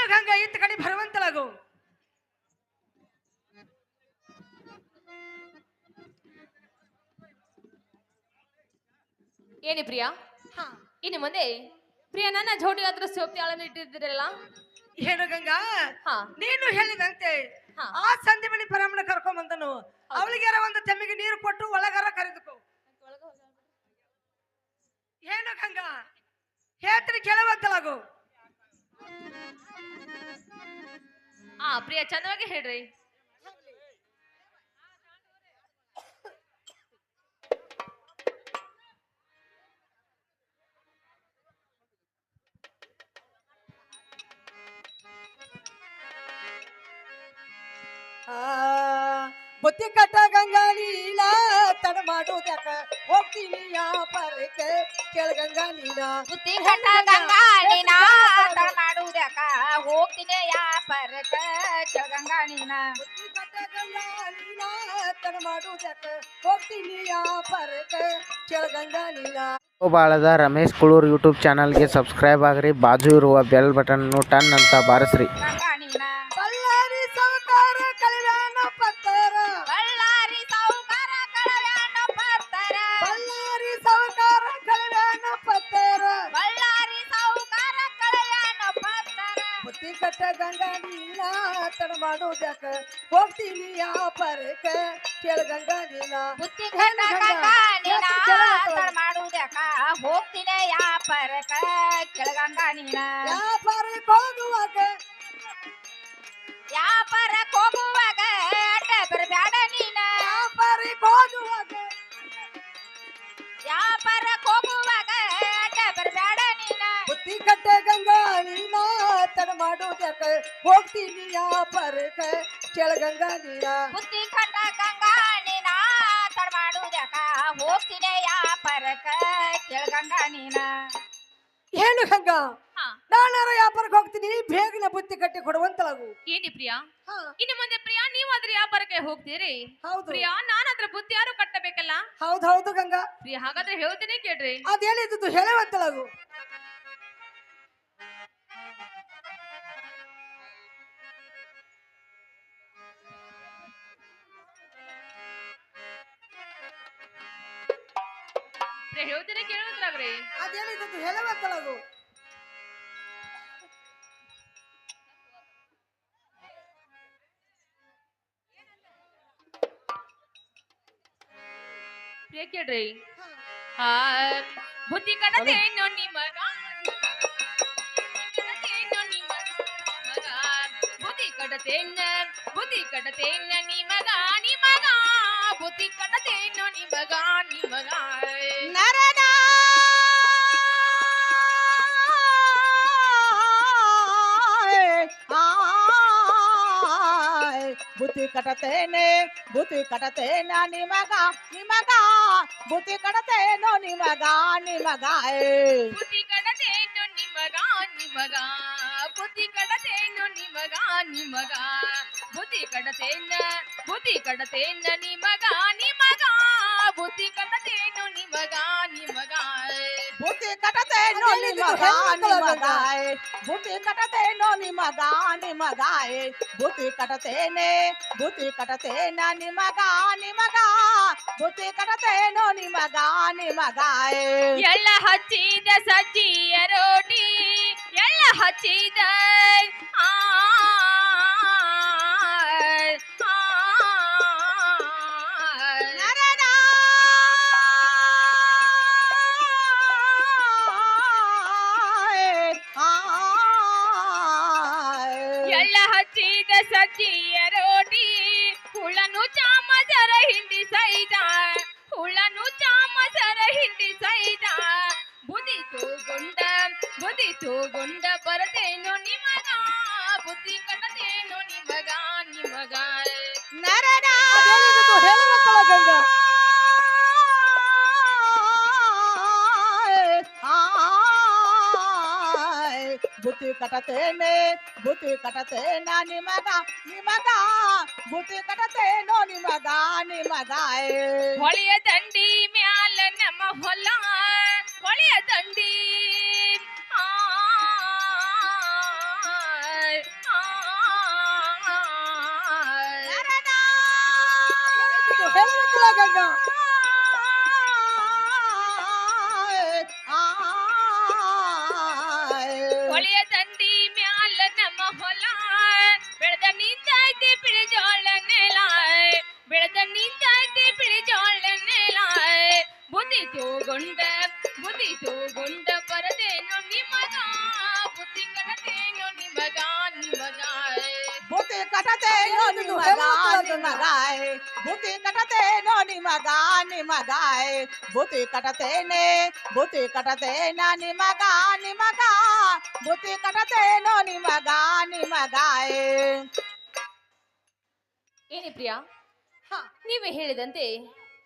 ಏನು ಗಂಗಾ ಇತ್ತ ಕಡೆ ಬರುವಂತಲಾಗು ಏನಿ ಪ್ರಿಯಾ? ಇನ್ನು ಮುಂದೆ ಪ್ರಿಯ ನನ್ನ ಜೋಡಿ ಹತ್ರ ಸೋಪ್ತಿಯಾಳನ್ನು ಇಟ್ಟಿದ್ದೀರಲ್ಲ? ಏನು ಗಂಗಾ? ಹಾ. ನೀನು ಹೇಳಿದಂತೆ. ಆ ಸಂಧಿ ಮಣಿ ಪರಮಣ ಕರ್ಕೊಂಡ್ ಬಂದನು ಅವಳಿಗಾರ ಒಂದು ತೆಮ್ಮಿಗೆ ನೀರು ಕೊಟ್ಟು ಒಳಗಾರ ಕರೆದುಕೋ. ಏನು ಗಂಗಾ? ಹೇಳ್ತೀನಿ ಕೇಳುವಂತಲಾಗು ಹಾ ಪ್ರಿಯ ಚಂದವಾಗಿ ಹೇಳ್ರಿ. ಆ, ಬುತ್ತಿ ಕಟ್ಟ ಗಂಗಾ ನೀಲ ತಡ ಮಾಡುವುದಕ್ಕ ಹೋಗ್ತೀನಿ ವ್ಯಾಪಾರಕ್ಕೆ ಕೇಳ ಗಂಗಾ ನೀಲ ಬುದ್ಧಿ ಕಟ್ಟ ಗಂಗಾಣಿನ ತಡ ಮಾಡುವುದಕ್ಕ ಹೋಗ್ತೀನಿ ಯಾಪರಕ ಗಂಗಾಣಿನ ಬುತ್ತಿ ಕಟ್ಟ ಗಂಗಾ ನೀಲ ತಡ ಮಾಡುವುದಕ್ಕ ಹೋಗ್ತೀನಿ ವ್ಯಾಪಾರಕ್ಕೆ ಕೇಳ ಗಂಗಾ ನೀಲ ಬಾಳದ ರಮೇಶ್ ಕುಳೂರ್ ಯೂಟ್ಯೂಬ್ ಚಾನಲ್ಗೆ ಸಬ್ಸ್ಕ್ರೈಬ್ ಆಗ್ರಿ ಬಾಜು ಇರುವ ಬೆಲ್ ಬಟನ್ ಟನ್ ಅಂತ ಬಾರಿಸ್ರಿ. ನೀಲ ಮಾಡೋದ್ಯಾಕ ಹೋಗ್ತೀನಿ ಪರಕ? ಕೇಳ ಗಂಗಾ ನೀನ. ಬುದ್ಧಿ ಕಟ್ಟ ಗಂಗಾಣಿನ ಪರಕ? ಹೋಗ್ತೀನಿ ಯಾಪರಕ ಕೆಳಗಂಗಾಣಿನ ವ್ಯಾಪಾರಕ್ಕೆ ಹೋಗುವಾಗ? ಯಾಪರಕ್ ಹೋಗುವಾಗ? ಅಡ್ಡ ಬರಬೇಡ ನೀನ. ವ್ಯಾಪಾರಕ್ಕೆ ಹೋಗುವಾಗ? ಯಾಪರಕ್ ಹೋಗುವಾಗ? ಅಡ್ಡ ಬರಬೇಡ ನೀನ. ಬುತ್ತಿ ಕಟ್ಟೆ ಗಂಗಾ ನೀಲ ತಡ ಮಾಡುವುದಕ್ಕ ಹೋಗ್ತೀನಿ ವ್ಯಾಪಾರಕ್ಕೆ ಕೇಳ ಗಂಗಾ ನೀರ ಬುದ್ಧಿ ಕಂಡ ಗಂಗಾ ನೀನ ತಡ ಮಾಡುವುದಕ್ಕ ಹೋಗ್ತೀನಿ ಕೇಳ ಕೆಳಗಂಗ ನೀನ. ಏನು ಗಂಗಾ? ನಾನಾರ ವ್ಯಾಪಾರಕ್ಕೆ ಹೋಗ್ತೀನಿ ಬೇಗನೆ ಬುತ್ತಿ ಕಟ್ಟಿ ಕೊಡುವಂತಲಾಗು ಏನಿ ಪ್ರಿಯಾ? ಇನ್ನು ಮುಂದೆ ಪ್ರಿಯಾ ನೀವು ಅದ್ರ ವ್ಯಾಪಾರಕ್ಕೆ ಹೋಗ್ತೀರಿ? ಹೌದು. ಪ್ರಿಯಾ ನಾನು ಅದ್ರ ಬುತ್ತಿ ಯಾರು ಕಟ್ಟಬೇಕಲ್ಲ? ಹೌದು ಹೌದು ಗಂಗಾ. ಪ್ರಿಯಾ ಹಾಗಾದ್ರೆ ಹೇಳ್ತೀನಿ ಕೇಳ್ರಿ. ಅದ್ ಹೇಳಿದ್ದು ಹೇಳುವಂತಲಾಗು ಪ್ರಿಯ ಅದೇನಿದ್ದು ಹೇಳಬೇಕಲ್ಲ ಅದು. ಕೇಳ್ರಿ ಆ ಬುದ್ಧಿ ಕಡತೆ ನಿಮಗ ಬುದ್ಧಿ ಕಡತೇನ ಬುದ್ಧಿ ಕಡತೇನ ನಿಮಗ ನಿಮಗ ಬುದ್ಧಿ ಕಡತೇನು ನಿಮಗ ನಿಮಗ ಕಟತೇನೆ ಬುದ್ಧಿ ಕಟತೇನ ನಿಮಗ ನಿಮಗ, ಬುದ್ಧಿ ಕಟತೇನೋ ನಿಮಗ ನಿಮಗ. ಬುದ್ಧಿ ಕಡತೇನು ನಿಮಗ ನಿಮಗ, ಬುದ್ಧಿ ಕಡತೇನು ನಿಮಗ ನಿಮಗ. ಬುದ್ಧಿ ಕಡತೇನ ಬುದ್ಧಿ ಕಡತೇನ ನಿಮಗ ನಿಮಗ ಕಡತೇನು ನಿಮಗ ನಿಮಗ ಬುದ್ಧಿ ಕಟತೇನೋ ನಿಮಗ ನಿಮಗ ಬುದ್ಧಿ ಕಟತೇನೋ ನಿಮಗ ನಿಮಗ ಬುದ್ಧಿ ಕಟತೇನೆ ಬುದ್ಧಿ ಕಟತೇನ ನಿಮಗ ನಿಮಗ ಬುದ್ಧಿ ಕಟತೇನೋ ನಿಮಗ ನಿಮಗ ಎಲ್ಲ ಹಚ್ಚಿದ ಸಜ್ಜಿಯ ರೋಟಿ ಎಲ್ಲ ಹಚ್ಚಿದ. ಆ, ಸಜ್ಜಿಯ ರೋಟಿ ಹುಳನು ಚಾಮಜರ ಹಿಂಡಿ ಸೈದ ಹುಳನು ಚಾಮಜರ ಹಿಂಡಿ ಸೈದ ಬುದಿತು ಗುಂಡ ಬುದಿತು ಗುಂಡ ಬರದೇನು ನಿಮಗ? ಬುದ್ಧಿ ಕಡತೇನು ನಿಮಗ ನಿಮಗ? ನರನ ಅದ್ ಕಟತೇನೆ ಬುತ್ತಿ ಕಟತೇನ ನಿಮಗ ನಿಮಗ ಬುತ್ತಿ ಕಟತೇನೋ ನಿಮಗ ನಿಮಗ ಹೊಳೆಯ ದಂಡಿ ಮ್ಯಾಲ ನಮ್ಮ ಹೊಲ ಹೊಳೆಯ ದಂಡಿ ಆ ಹೊಳೆಯ ಬುದ್ಧಿ ತೂಗೊಂಡ ಬುದ್ಧಿ ತೂಗೊಂಡ ಬರದೇನು ನಿಮಗ ಬುದ್ಧಿ ಕಡತೇನು ನಿಮಗ ನಿಮಗ ಬುತ್ತಿ ಕಟತೆ ನೋ ನಿಮಗ ನಿಮಗಾಯ್ ಬುತ್ತಿ ಕಟತೆ ನೋ ನಿಮಗ ನಿಮಗಾಯ್ ಬುತ್ತಿ ಕಟತೇನೆ ಬುತ್ತಿ ಕಟತೇನ ನಿಮಗ ನಿಮಗ ಬುತ್ತಿ ಕಟತೇನೋ ನಿಮಗ ನಿಮಗಾಯ್ ಏನಿ ಪ್ರಿಯಾ ಹಾ. ನೀವೇ ಹೇಳಿದಂತೆ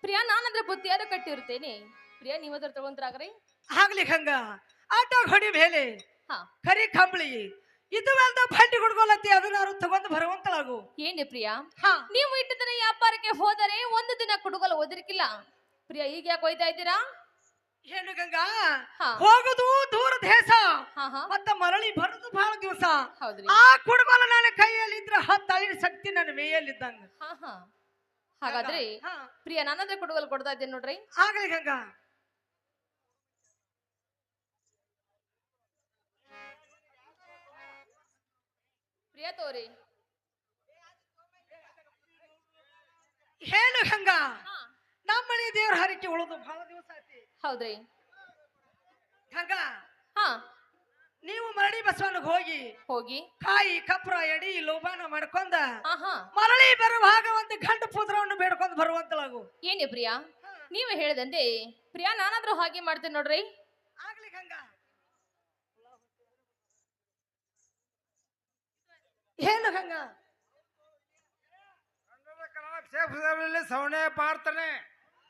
ಪ್ರಿಯಾ ನಾನಂದ್ರೆ ಬುತ್ತಿಯಾದ ಕಟ್ಟಿರ್ತೇನೆ ಪ್ರಿಯಾ ನೀವದ್ರ ತಗೊಂಡ್ರಾಗ್ರಿ. ಆಗ್ಲಿ ಹಂಗ. ಆಟೋ ಹೊಡಿ ಮೇಲೆ. ಹಾ. ಕರಿ ಕಂಬಳಿ. ಇದು ಅಲ್ದ ಬಂಡಿ ಹುಡ್ಕೊಲತ್ತಿ ಅದನ್ನಾರು ತಗೊಂಡು ಬರುವಂತಲಾಗು. ಏನಿ ಪ್ರಿಯಾ? ಹಾ. ನೀವು ಇಟ್ಟಿದ್ರೆ ವ್ಯಾಪಾರಕ್ಕೆ ಹೋದರೆ ಒಂದು ದಿನ ಕುಡುಗಲು ಒದರಿಕಿಲ್ಲ ಪ್ರಿಯಾ ಈಗ ಯಾಕೆ ಹೋಯ್ತಾ ಇದ್ದೀರಾ? ಏನು ಗಂಗಾ? ಹಾ. ಹೋಗುದು ದೂರ ದೇಶ. ಹಾ ಹಾ. ಮತ್ತ ಮರಳಿ ಬರುದು ಬಹಳ ದಿವಸ. ಹೌದ್ರಿ. ಆ ಕುಡಗಲ ನನ್ನ ಕೈಯಲ್ಲಿ ಇದ್ರ ಹತ್ತು ಅಳಿನ ಶಕ್ತಿ ನನ್ನ ಮೇಯಲ್ಲಿದ್ದಂಗ. ಹಾ ಹಾ. ಹಾಗಾದ್ರೆ ಪ್ರಿಯ ನಾನಂದ್ರೆ ಕುಡುಗಲ್ ಕೊಡ್ತಾ ಇದ್ದೇನೆ ನೋಡ್ರಿ. ಆಗ್ಲಿ ಗಂಗಾ. ಪ್ರಿಯ ತೋರಿ. ಹೇಳು ಗಂಗಾ. ನಮ್ಮ ಮನೆ ದೇವ್ರ ಹರಿಕೆ ಉಳಿದು ಬಹಳ ದಿವಸ ಆಯ್ತಿ. ಹೌದ್ರಿ. ಗಂಗಾ. ಹಾ. ನೀವು ಮರಳಿ ಬಸವನಿಗೆ ಹೋಗಿ ಹೋಗಿ. ಕಾಯಿ ಕಪ್ರ ಎಡಿ ಲೋಬಾನ ಮಾಡ್ಕೊಂಡ ಆಹಾ. ಮರಳಿ ಬರುವಾಗ ಒಂದು ಗಂಡು ಪುತ್ರವನ್ನು ಬೇಡ್ಕೊಂಡು ಬರುವಂತಲಾಗು. ಏನೇ ಪ್ರಿಯಾ? ನೀವೇ ಹೇಳದಂತೆ ಪ್ರಿಯಾ ನಾನಾದ್ರೂ ಹಾಗೆ ಮಾಡ್ತೇನೆ ನೋಡ್ರಿ. ಆಗ್ಲಿ ಗಂಗಾ ಏನು ಗಂಗಾ ಸವಣೆ ಪಾರ್ತನೆ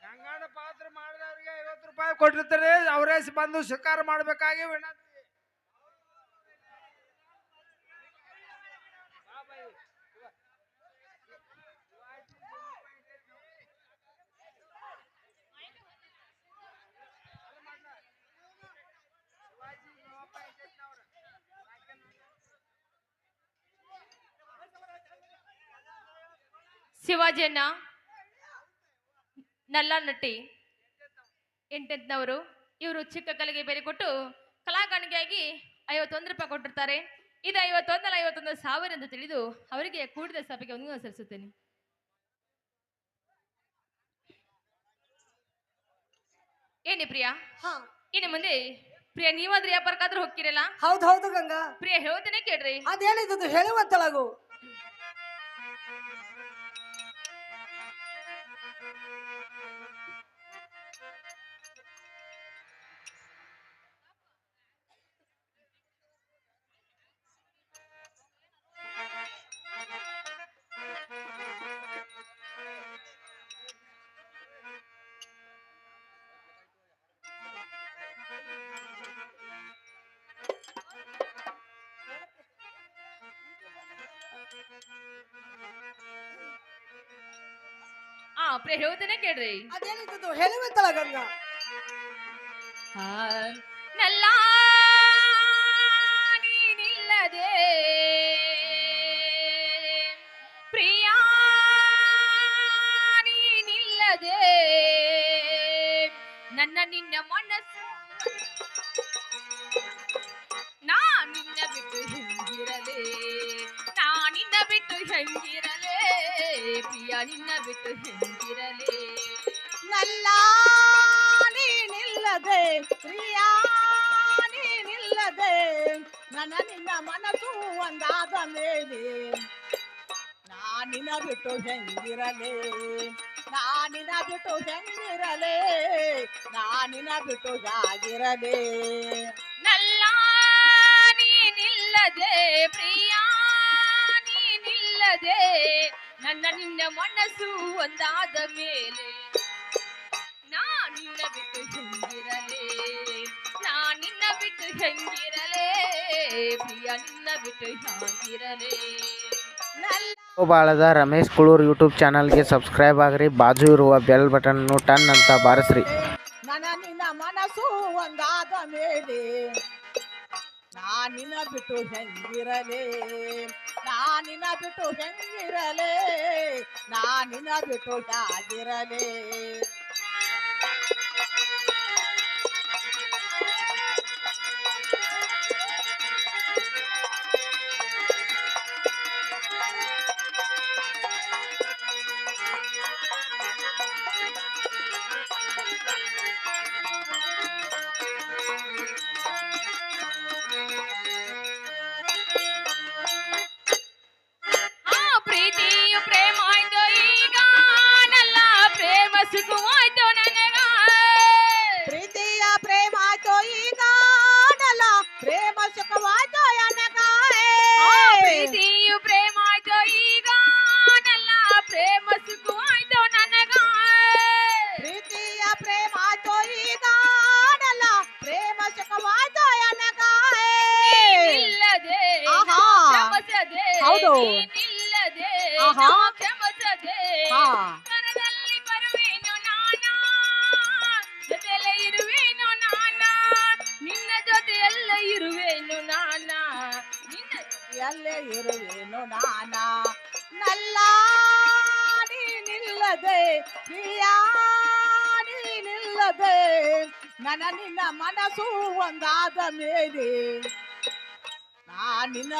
ಗಂಗಾಣ ಪಾತ್ರ ಮಾಡಿದವ್ರಿಗೆ ಐವತ್ತು ರೂಪಾಯಿ ಕೊಟ್ಟಿರ್ತಾರೆ. ಅವರೇ ಬಂದು ಶಿಕಾರ ಮಾಡ್ಬೇಕಾಗಿ ವಿನಂತಿ ಶಿವಾಜಿಯನ್ನ ನಲ್ಲ ನಟಿ ಎಂಟೆಂಟ್ನವರು ಇವರು ಚಿಕ್ಕ ಕಲೆಗೆ ಬೇರೆ ಕೊಟ್ಟು ಕಲಾಕಾಣಿಕೆಯಾಗಿ ಐವತ್ತೊಂದು ರೂಪಾಯಿ ಕೊಟ್ಟಿರ್ತಾರೆ. ಇದು ಐವತ್ತೊಂದಲ್ಲ ಐವತ್ತೊಂದು ಸಾವಿರ ಎಂದು ತಿಳಿದು ಅವರಿಗೆ ಕೂಡಿದ ಸಭೆಗೆ ಒಂದು ಸಲ್ಲಿಸುತ್ತೇನೆ. ಏನಿ ಪ್ರಿಯಾ? ಹಾ. ಇನ್ನು ಮುಂದೆ ಪ್ರಿಯ ನೀವಾದ್ರೆ ವ್ಯಾಪಾರಕ್ಕಾದ್ರೂ ಹೋಗ್ತಿರಲ್ಲ? ಹೌದು ಹೌದು ಗಂಗಾ. ಪ್ರಿಯಾ ಹೇಳ್ತೇನೆ ಕೇಳ್ರಿ. ಅದೇನಿದ್ದು ಹೇಳುವಂತಲಾಗು. ಆ ಪ್ರಿಯಾ ಹೇಳ್ತೇನೆ ಕೇಳ್ರಿ. ಅದೇನಿದ್ದು ಹೇಳುವಂತಲ ಗಂಗಾ. ನಲ್ಲ ನೀನಿಲ್ಲದೆ ಪ್ರಿಯ ನೀನಿಲ್ಲದೆ ನನ್ನ ನಿನ್ನ ಹೆಂಗಿರಲೇ ಪ್ರಿಯ ನಿನ್ನ ಬಿಟ್ಟು ಹೆಂಗಿರಲೇ ನಲ್ಲ ನೀನಿಲ್ಲದೆ ಪ್ರಿಯಾ ನೀನಿಲ್ಲದೆ ನನ್ನ ನಿನ್ನ ಮನಸ್ಸು ಒಂದಾದ ಮೇಲೆ ನಾನಿನ ಬಿಟ್ಟು ಹೆಂಗಿರಲೇ ನಾನಿನ ಬಿಟ್ಟು ಹೆಂಗಿರಲೇ ನಾನಿನ ಬಿಟ್ಟು ಜಾಗಿರಲೇ ನಲ್ಲ ನೀನಿಲ್ಲದೆ ಪ್ರಿಯ ನೀನಿಲ್ಲದೆ ನನ್ನ ನಿನ್ನ ಮನಸ್ಸು ಒಂದಾದ ಮೇಲೆ. ನಾ ನಿನ್ನ ಬಿಟ್ಟು ಹೆಂಗಿರಲೇ? ನಾ ನಿನ್ನ ಬಿಟ್ಟು ಹೆಂಗಿರಲೇ? ಪ್ರಿಯ ನಿನ್ನ ಬಿಟ್ಟು ಹಾಗಿರಲೇ ನಲ್ಲ ಬಾಳದ ರಮೇಶ್ ಕುಳೂರ್ ಯೂಟ್ಯೂಬ್ ಚಾನಲ್ಗೆ ಸಬ್ಸ್ಕ್ರೈಬ್ ಆಗ್ರಿ. ಬಾಜು ಇರುವ ಬೆಲ್ ಬಟನ್ನು ಟನ್ ಅಂತ ಬಾರಿಸ್ರಿ. ನನ್ನ ನಿನ್ನ ಮನಸ್ಸು ಒಂದಾದ ಮೇಲೆ. ನಾನಿನ ಬಿಟ್ಟು ಹೆಂಗಿರಲೇ? ನಾನಿನ ಬಿಟ್ಟು ಹೆಂಗಿರಲೇ? ನಾನಿನ ಬಿಟ್ಟು ಹೇಗಿರಲೇ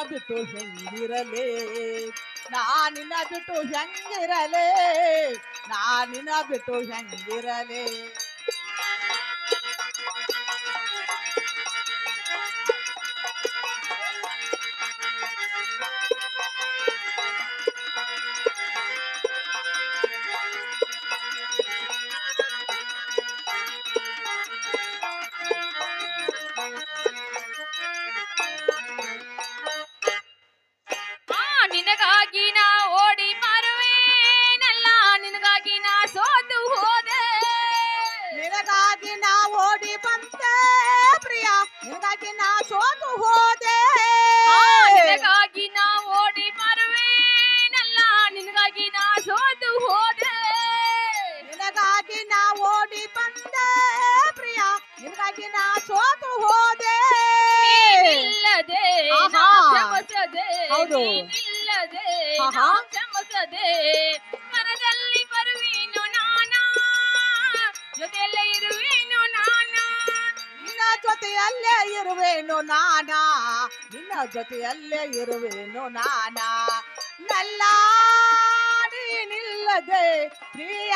ಬಿಟ್ಟು ಹೆಂಗಿರಲೇ? ನಾನಿನ ಬಿಟ್ಟು ಹೆಂಗಿರಲೇ? ನಾನಿನ ಬಿಟ್ಟು ಹೆಂಗಿರಲೇ? ಕ್ಷಮಿಸದೆ ಮರದಲ್ಲಿ ಬರುವೇನು ನಾನ. ಜೊತೆಯಲ್ಲೇ ಇರುವೇನು ನಾನ. ನಿನ್ನ ಜೊತೆಯಲ್ಲೇ ಇರುವೇನು ನಾನಾ. ನಿನ್ನ ಜೊತೆಯಲ್ಲೇ ಇರುವೇನು ನಾನಾ. ನಲ್ಲ ನೀನಿಲ್ಲದೆ ಪ್ರಿಯ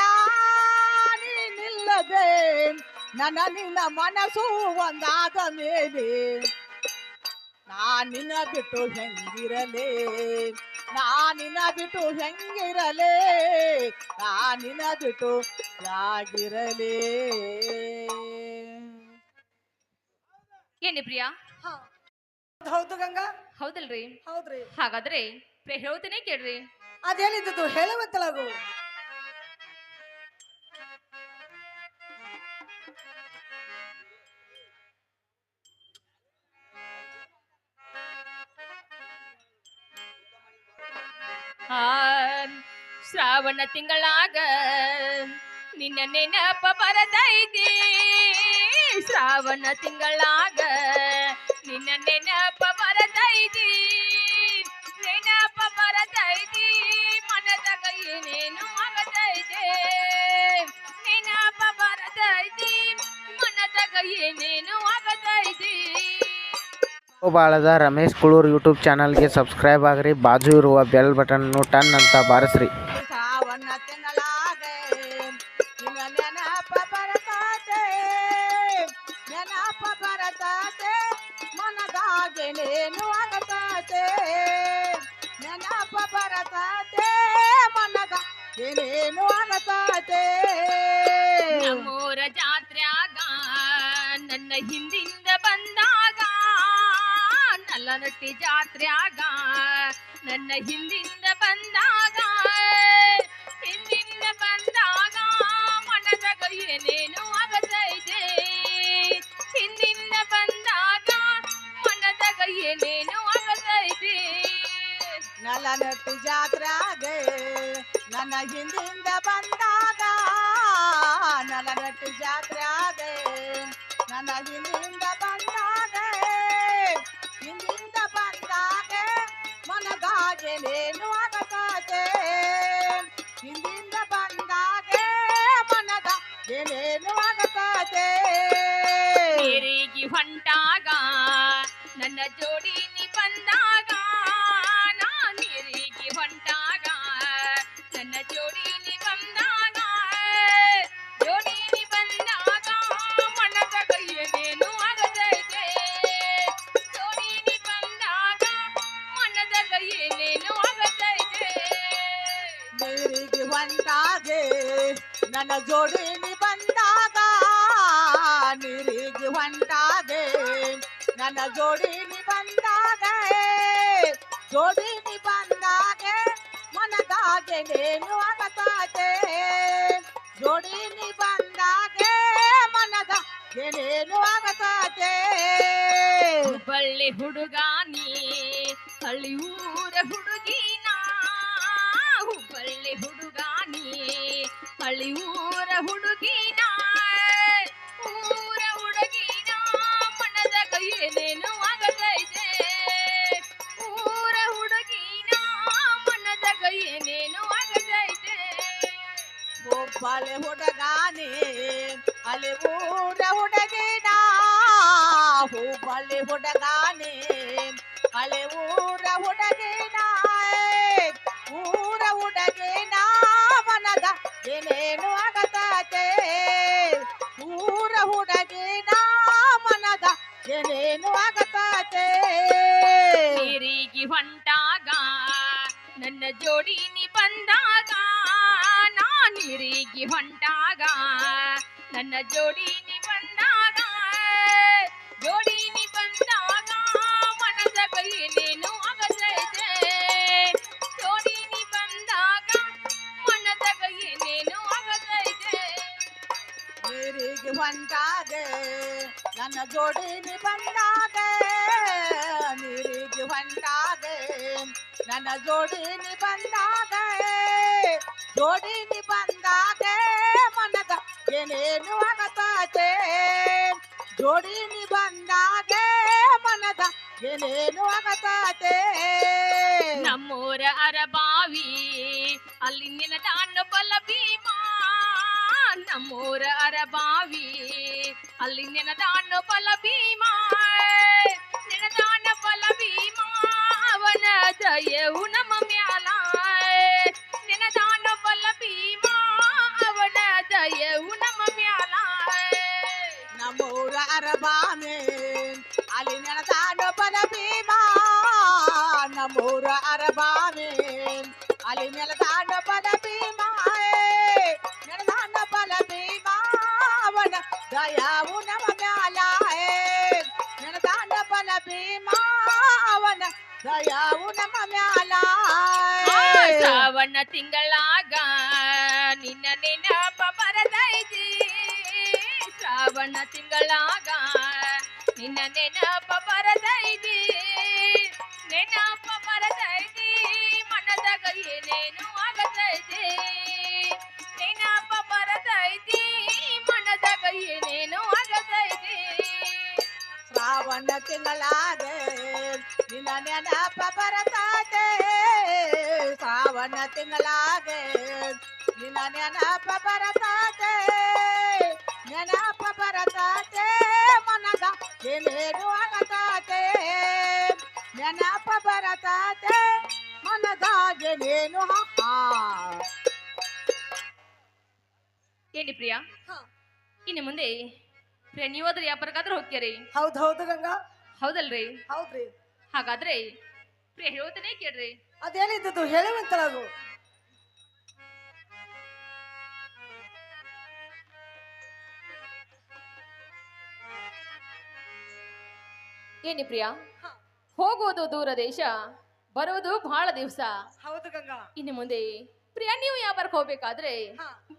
ನೀನಿಲ್ಲದೆ ನನ್ನ ನಿನ್ನ ಮನಸ್ಸು ಒಂದಾದ ಮೇಲೆ. ನಾನಿನ ಬಿಟ್ಟು ಹೆಂಗಿರಲೇ? ನಾನಿನ ಬಿಟ್ಟು ಹೆಂಗಿರಲೇ? ನಾನಿನ ಬಿಟ್ಟು ಯಾಗಿರಲೇ? ಏನಿ ಪ್ರಿಯಾ? ಹೌದು ಗಂಗಾ. ಹೌದಲ್ರಿ? ಹೌದ್ರಿ. ಹಾಗಾದ್ರೆ ಪ್ರೇ ಹೇಳ್ತೇನೆ ಕೇಳ್ರಿ. ಅದೇನಿದ್ದು ಹೇಳುವಂತಲಾಗು ಶ್ರಾವಣ ತಿಂಗಳಾಗ ನಿನ್ನ ನೆನಪ ಬರದೈತಿ ಶ್ರಾವಣ ತಿಂಗಳಾಗ ನಿನ್ನ ನೆನಪ ಬರದೈತಿ ನೆನಪ ಬರದೈತಿ ಮನದಾಗ ಏನೇನು ಆಗದೈತೆ ನೆನಪ ಬರದೈತಿ ಮನದಾಗ ಏನೇನು ಆಗದೈತಿ ಬಾಳದ, ರಮೇಶ್ ಕುಳೂರ್ ಯೂಟ್ಯೂಬ್ ಚಾನಲ್ಗೆ ಸಬ್ಸ್ಕ್ರೈಬ್ ಆಗ್ರಿ. ಬಾಜು ಇರುವ ಬೆಲ್ ಬಟನ್ನು ಟನ್ ಅಂತ ಬಾರಿಸ್ರಿ. ನಲನಟ್ಟಿ ಜಾತ್ರಾಗೆ ನನ್ನ ಹಿಂದಿಂದ ಬಂದಾಗ ನಲನಟ್ಟು ಜಾತ್ರಾಗೆ ನನ್ನ ಹಿಂದಿಂದ ಬಂದಾಗ ಹಿಂದಿಂದ ಬಂದಾಗ ಮನಗಾಗೆ ನೇನು ಆಗತಾತೆ ಹಿಂದಿಂದ ಬಂದಾಗ ಮನದ ಏನೇನು ಆಗತಾತೆ ಹೊಂಟಾಗ ನನ್ನ ಜೋಡಿ ನೀರಿಗೆ ಹೊಂಟಾಗ, ನನ್ನ ಜೋಡಿ ಬಂದಾಗ ಜೋಡಿ ನೀ ಬಂದಾಗ ಜೋಡಿ ನೀ ಬಂದಾಗ ನೀರಿಗೆ ಹೊಂಟಾಗೆ, ನನ್ನ ಜೋಡಿ ನೀ ಬಂದಾಗ ನನ್ನ ಜೋಡಿ ಜೋಡಿ ನೀ ಬಂದಾಗೆ, ಮನದಾಗೆ ನೇನು ಆಗತಾತೆ ಜೋಡಿ ನೀ ಬಂದಾಗೆ ಮನದ ನೇನು ಆಗತಾತೆ ಬಳ್ಳಿ ಹುಡುಗಾನಿ ಹಳ್ಳಿ ಊರ ಹುಡುಗಿನ ಒಬ್ಬಳೆ ಹುಡುಗಾನೆ ಜೋಡಿ ನಿ ಬಂದಾಗ ಮನದಾಗ ಏನೇನು ಆಗದೈತೆ ನೀರಿಗೆ ಹೊಂಟಾಗೆ ನನ್ನ ಜೋಡಿನಿ ಬಂದಾಗೆ ಬಂದಾಗೆ ಜೋಡಿನಿ ಬಂದಾಗ ಮನದ ಬಂದಾಗೆ ಏನೇನು ಆಗತಾತೆ ನಮ್ಮೂರ ಅರಬಾವಿ ಅಲ್ಲಿ ನೆನದಾನ ಬಲ ಭೀಮಾ ನಮ್ಮೂರ ಅರಬಾವಿ ಅಲ್ಲಿ ನೆನದಾನ ಬಲ ಭೀಮಾ ನೆನದಾನ ಬಲ ಭೀಮಾ ಅವನ ದಯವು ನಮ್ಮ ಅವನ ದಯಾವು ನಮ್ಮ ಮ್ಯಾಲ. ಶ್ರಾವಣ ತಿಂಗಳಾಗ ನಿನ್ನ ನೆನಪ ಬರದೈತಿ. ಶ್ರಾವಣ ತಿಂಗಳಾಗ ನಿನ್ನ ನೆನಪ ಬರದೈತಿ. ನೆನಪ ಬರದೈತಿ. ಶ್ರಾವಣ ತಿಂಗಳಾದೆ ನಿನ್ನ ನೆನಪ ಬರತಾದೆ. ಸಾವಣ ತಿಂಗಳಾದೆ ನಿನ್ನ ನೆನಪ ಬರತಾದೆ. ನೆನಪ ಬರತಾದೆ ಮನಗ ಏನೇನು ಆಗತಾದೆ ನೆನಪ ಬರತಾದೆ ಮನದಾಗೇನೇನು ಹಾ ಏನಿ ಪ್ರಿಯಾ ಹಾ. ಇನ್ನು ಮುಂದೆ ಪ್ರಿಯ ನೀವಾದ್ರೆ ವ್ಯಾಪಾರಕ್ಕಾದ್ರೆ ಹೋಗ್ತೀರಿ ಹೌದ್ ಹೌದು ಗಂಗಾ. ಹೌದಲ್ರಿ? ಹೌದ್ರಿ. ಹಾಗಾದ್ರೆ ಪ್ರಿಯ ಹೇಳ್ತಾನೆ ಕೇಳ್ರಿ. ಅದೇನಿದ್ದದ್ದು? ಹೇಳುವಂತಳದು ಏನಿ ಪ್ರಿಯ? ಹೋಗೋದು ಹೋಗುವುದು ದೂರ ದೇಶ ಬರುವುದು ಬಹಳ ದಿವಸ. ಹೌದು ಗಂಗಾ. ಇನ್ನು ಮುಂದೆ ಪ್ರಿಯ ನೀವು ವ್ಯಾಪಾರಕ್ಕೆ ಹೋಗ್ಬೇಕಾದ್ರೆ.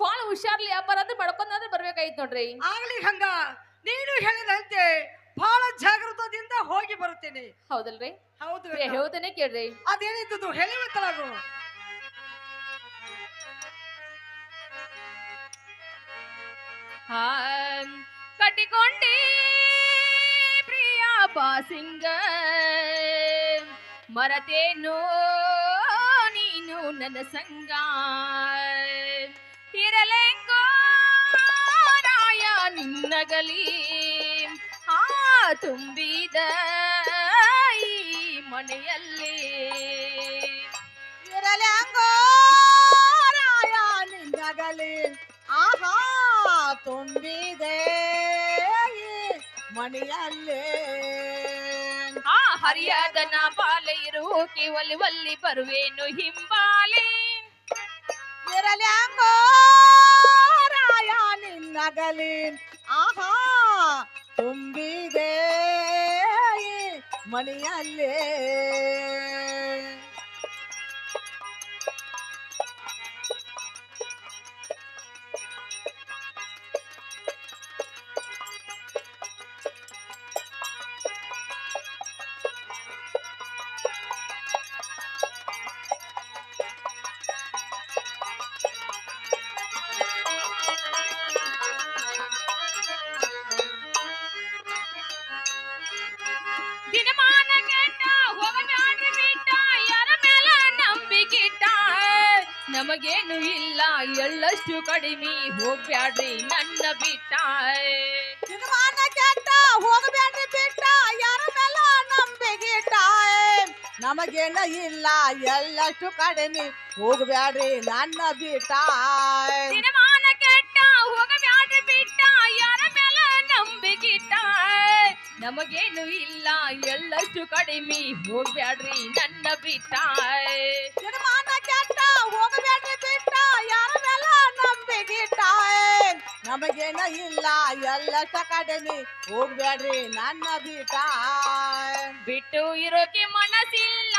ಬಹಳ ಹುಷಾರ್ಲಿ ವ್ಯಾಪಾರ ಅಂದ್ರೆ ಮಾಡ್ಕೊಂಡಾದ್ರೆ ಬರ್ಬೇಕಾಯ್ತು ನೋಡ್ರಿ. ಆಗ್ಲಿ ಹಂಗ ನೀನು ಹೇಳಿದಂತೆ ಬಹಳ ಜಾಗೃತದಿಂದ ಹೋಗಿ ಬರುತ್ತೇನೆ. ಹೌದಲ್ರಿ? ಹೌದು ಹೇಳ್ತೇನೆ ಕೇಳ್ರಿ. ಅದೇನಿದ್ದು ಹೇಳುವಂತಳಾಗು ಹಾ ಕಟ್ಟಿಕೊಂಡಿ ಪ್ರಿಯಾ ಬಾಸಿಂಗ ಸಿಂಗ ನೀನು ನನ್ನ ಸಂಗ. ಇರಲೆಂಗೋ ರಾಯ ನಿನ್ನಗಲಿ. ಆ ತುಂಬಿದ ಈ ಮನೆಯಲ್ಲಿ. ಇರಲ್ಯಾಂಗೋ ರಾಯ ನಿನ್ನಗಲಿ. ಆಹಾ, ತುಂಬಿದೆ ಈ ಮನೆಯಲ್ಲೇ. ಆ ಪಾಲೆ ಬಾಲೆ ಇರುವುಕೆ ಒಲಿ ಒಲ್ಲಿ ಬರುವೇನು ಹಿಂಬಾಲೆ. ಇರಲ್ಯಾಂಗೋ ರಾಯ ನಿನ್ನಗಲಿ. ಆಹಾ ತುಂಬಿದೆ ಈ ಕಡಿಮೆ ಹೋಗ್ಬ್ಯಾಡ್ರಿ ನನ್ನ ಬಿಟ್ಟ ಸಿನಿಮಾನ ಕೆಟ್ಟ ಹೋಗ್ಬ್ಯಾಡ್ರಿ ಬಿಟ್ಟ ಯಾರ ಮೇಲ ನಂಬಿಗಿಟ್ಟ ನಮಗೇನ ಇಲ್ಲ ಎಲ್ಲಷ್ಟು ಕಡಿಮೆ ಹೋಗ್ಬ್ಯಾಡ್ರಿ ನನ್ನ ಬಿಟ್ಟ ತಿರುವಾನ ಕೆಟ್ಟ ಹೋಗಬ್ಯಾಡ್ರಿ ಬಿಟ್ಟ ಯಾರ ಮೇಲ ನಂಬಿಗಿಟ್ಟ ನಮಗೇನು ಇಲ್ಲ ಎಲ್ಲಷ್ಟು ಕಡಿಮೆ ಹೋಗ್ಬ್ಯಾಡ್ರಿ ನನ್ನ ಬಿಟ್ಟ ನಮಗೇನ ಇಲ್ಲ ಎಲ್ಲ ಕಡಿಮೆ ಹೋಗ್ಬೇಡ್ರಿ ನನ್ನ ಬೀಟ ಬಿಟ್ಟು ಇರೋಕೆ ಮನಸ್ಸಿಲ್ಲ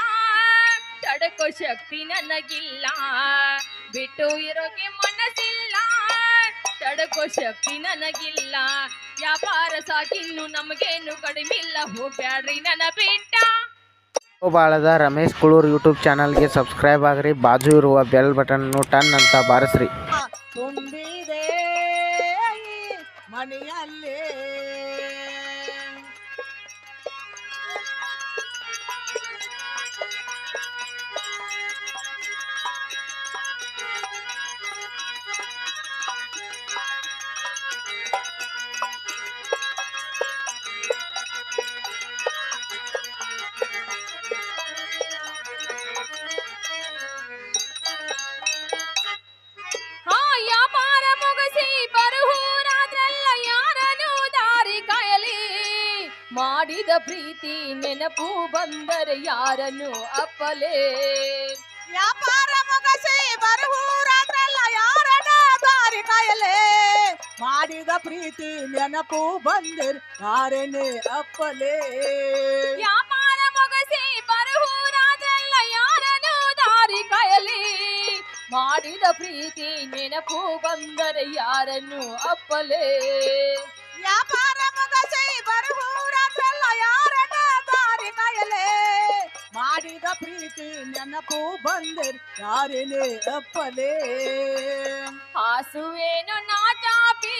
ತಡಕೋ ಶಕ್ತಿ ನನಗಿಲ್ಲ. ಬಿಟ್ಟು ಇರೋಕೆ ಮನಸ್ಸಿಲ್ಲ ತಡಕೋ ಶಕ್ತಿ ನನಗಿಲ್ಲ. ವ್ಯಾಪಾರ ಸಾಕಿನ್ನು ನಮಗೇನು ಕಡಿಮಿಲ್ಲ ಹೋಗ್ಬೇಡ್ರಿ ನನ್ನ ಬಿಟ್ಟ ಬಾಳದ ರಮೇಶ್ ಕುಳೂರ್ ಯೂಟ್ಯೂಬ್ ಚಾನಲ್ಗೆ ಸಬ್ಸ್ಕ್ರೈಬ್ ಆಗ್ರಿ. ಬಾಜು ಇರುವ ಬೆಲ್ ಬಟನ್ ಟನ್ ಅಂತ ಬಾರಿಸ್ರಿ. ತುಂಬಿದೆ ಪ್ರೀತಿ ನೆನಪು ಬಂದರೆ ಯಾರನ್ನು ಅಪ್ಪಲೇ? ವ್ಯಾಪಾರ ಮುಗಸಿ ಬರುವೂರಾದ್ರಲ್ಲ ಯಾರನ ದಾರಿ ಕಾಯಲೇ? ಮಾಡಿದ ಪ್ರೀತಿ ನೆನಪು ಬಂದಿರ್ ಯಾರನೇ ಅಪ್ಪಲೇ? ವ್ಯಾಪಾರ ಮುಗಸಿ ಬರುಹೂರಾದ್ರಲ್ಲ ಯಾರನು ದಾರಿ ಕಾಯಲಿ? ಮಾಡಿದ ಪ್ರೀತಿ ನೆನಪು ಬಂದರೆ ಯಾರನ್ನು ಅಪ್ಪಲೇ? ವ್ಯಾಪಾರ ಬರುವೂರಾದ್ರಲ್ಲ ಯಾರನ ದಾರಿ ಕಾಯಲೆ ಮಾಡಿದ ಪ್ರೀತಿ ನೆನಪು ಬಂದರ್ ಯಾರೇನೆ ಅಪ್ಪಲೇ ಹಾಸುವೇನು ನಾಚಾಪಿ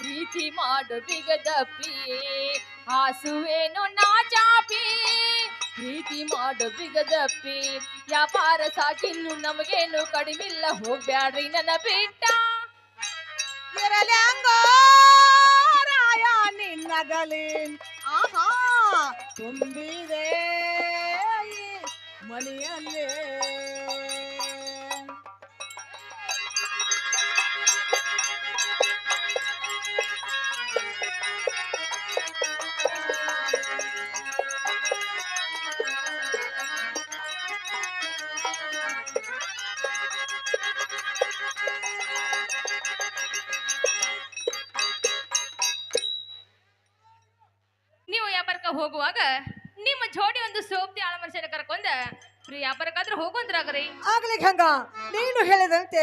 ಪ್ರೀತಿ ಮಾಡು ಬಿಗದಪ್ಪಿ ಹಾಸುವೇನು ನಾಚಾಪಿ ಪ್ರೀತಿ ಮಾಡು ಬಿಗದಪ್ಪಿ ವ್ಯಾಪಾರ ಸಾಕಿನ್ನು ನಮಗೇನು ಕಡಿಮಿಲ್ಲ ಹೋಗ್ಬ್ಯಾಡ್ರಿ ನನ್ನ ಬಿಟ್ಟ ಇರಲ್ಯಾಂಗೋ ರಾಯ ನಿನ್ನಗಲಿ ಆಹಾ ತುಂಬಿದೆ ಈ ಮನೆಯಲ್ಲೇ ಫ್ರೀ ವ್ಯಾಪಾರಕ್ಕಾದ್ರೂ ಹೋಗುವಂದ್ರಾಗ್ರಿ ಆಗ್ಲಿಕ್ಕೆ ಹಂಗ ನೀನು ಹೇಳಿದಂತೆ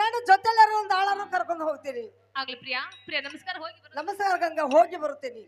ನಾನು ಜೊತೆಲ್ಲರೂ ಒಂದು ಆಳನ್ನು ಕರ್ಕೊಂಡು ಹೋಗ್ತೀನಿ. ಆಗ್ಲಿ ಪ್ರಿಯಾ ಪ್ರಿಯಾ ನಮಸ್ಕಾರ ಹೋಗಿ ಬರೋಣ. ನಮಸ್ಕಾರ ಗಂಗಾ ಹೋಗಿ ಬರುತ್ತೇನೆ.